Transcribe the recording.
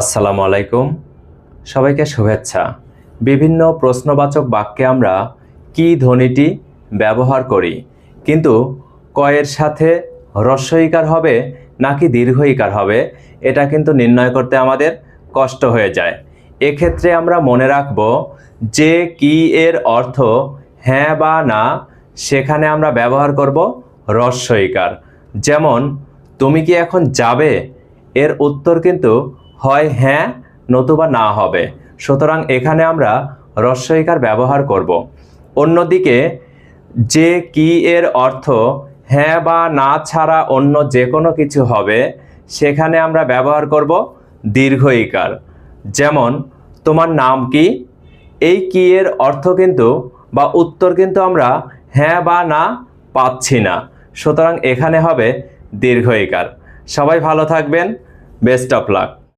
আসসালামু আলাইকুম। সবাইকে শুভেচ্ছা। বিভিন্ন প্রশ্নবাচক বাক্যে আমরা কি ধ্বনিটি ব্যবহার করি, কিন্তু কয়ের সাথে হ্রস্বইকার হবে নাকি দীর্ঘইকার হবে, এটা কিন্তু নির্ণয় করতে আমাদের কষ্ট হয়ে যায়। এক্ষেত্রে আমরা মনে রাখব যে কি এর অর্থ হ্যাঁ বা না, সেখানে আমরা ব্যবহার করব হ্রস্বইকার। যেমন, তুমি কি এখন যাবে? এর উত্তর কিন্তু হয় হ্যাঁ নতুবা না হবে। সুতরাং এখানে আমরা হ্রস্বইকার ব্যবহার করব। অন্যদিকে যে কি এর অর্থ হ্যাঁ বা না ছাড়া অন্য যে কোনো কিছু হবে, সেখানে আমরা ব্যবহার করব দীর্ঘইকার যেমন, তোমার নাম কি? এই কি এর অর্থ কিন্তু বা উত্তর কিন্তু আমরা হ্যাঁ বা না পাচ্ছি না। সুতরাং এখানে হবে দীর্ঘ দীর্ঘইকার সবাই ভালো থাকবেন। Best of luck.